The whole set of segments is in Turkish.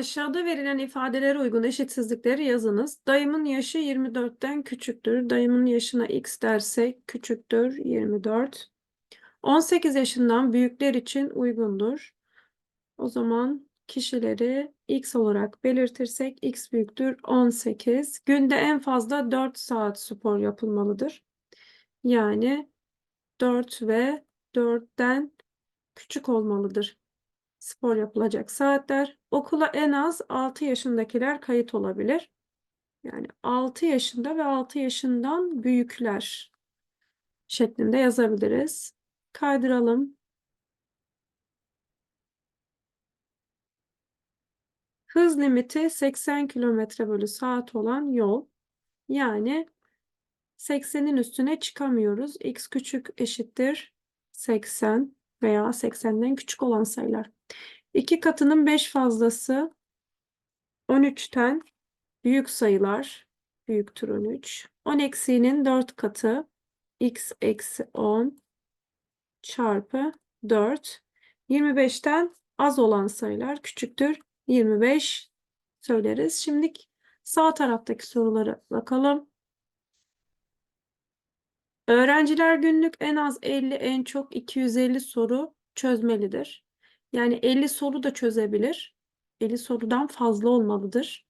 Aşağıda verilen ifadelere uygun eşitsizlikleri yazınız. Dayımın yaşı 24'ten küçüktür. Dayımın yaşına x dersek küçüktür 24. 18 yaşından büyükler için uygundur. O zaman kişileri x olarak belirtirsek x büyüktür 18. Günde en fazla 4 saat spor yapılmalıdır. Yani 4 ve 4'ten küçük olmalıdır spor yapılacak saatler. Okula en az 6 yaşındakiler kayıt olabilir. Yani 6 yaşında ve 6 yaşından büyükler şeklinde yazabiliriz. Kaydıralım. Hız limiti 80 km bölü saat olan yol. Yani 80'in üstüne çıkamıyoruz. X küçük eşittir 80 veya 80'den küçük olan sayılar. 2 katının 5 fazlası 13'ten büyük sayılar büyüktür 13. 10 eksiğinin 4 katı x eksi 10 çarpı 4. 25'ten az olan sayılar küçüktür 25 söyleriz. Şimdi sağ taraftaki sorulara bakalım. Öğrenciler günlük en az 50 en çok 250 soru çözmelidir. Yani 50 soru da çözebilir. 50 sorudan fazla olmalıdır.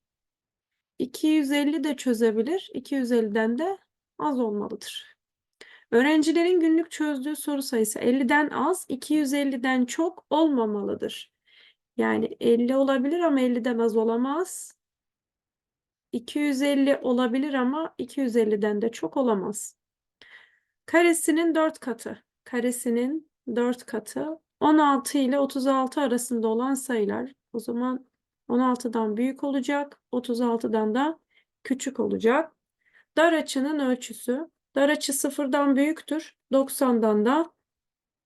250 de çözebilir. 250'den de az olmalıdır. Öğrencilerin günlük çözdüğü soru sayısı 50'den az, 250'den çok olmamalıdır. Yani 50 olabilir ama 50'den az olamaz. 250 olabilir ama 250'den de çok olamaz. Karesinin 4 katı. Karesinin 4 katı 16 ile 36 arasında olan sayılar. O zaman 16'dan büyük olacak, 36'dan da küçük olacak. Dar açının ölçüsü. Dar açı sıfırdan büyüktür, 90'dan da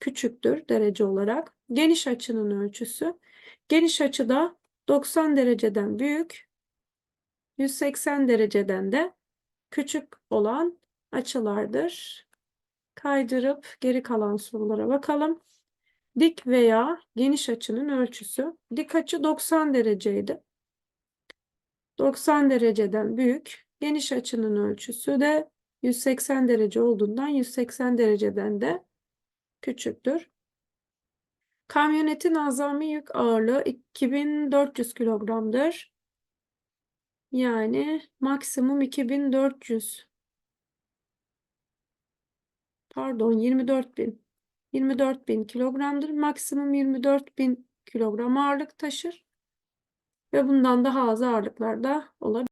küçüktür derece olarak. Geniş açının ölçüsü. Geniş açı da 90 dereceden büyük, 180 dereceden de küçük olan açılardır. Kaydırıp geri kalan sorulara bakalım. Dik veya geniş açının ölçüsü. Dik açı 90 dereceydi. 90 dereceden büyük. Geniş açının ölçüsü de 180 derece olduğundan 180 dereceden de küçüktür. Kamyonetin azami yük ağırlığı 2400 kilogramdır. Yani maksimum 2400. Pardon 24000. 24.000 kilogramdır. Maksimum 24.000 kilogram ağırlık taşır. Ve bundan daha az ağırlıklar da olabilir.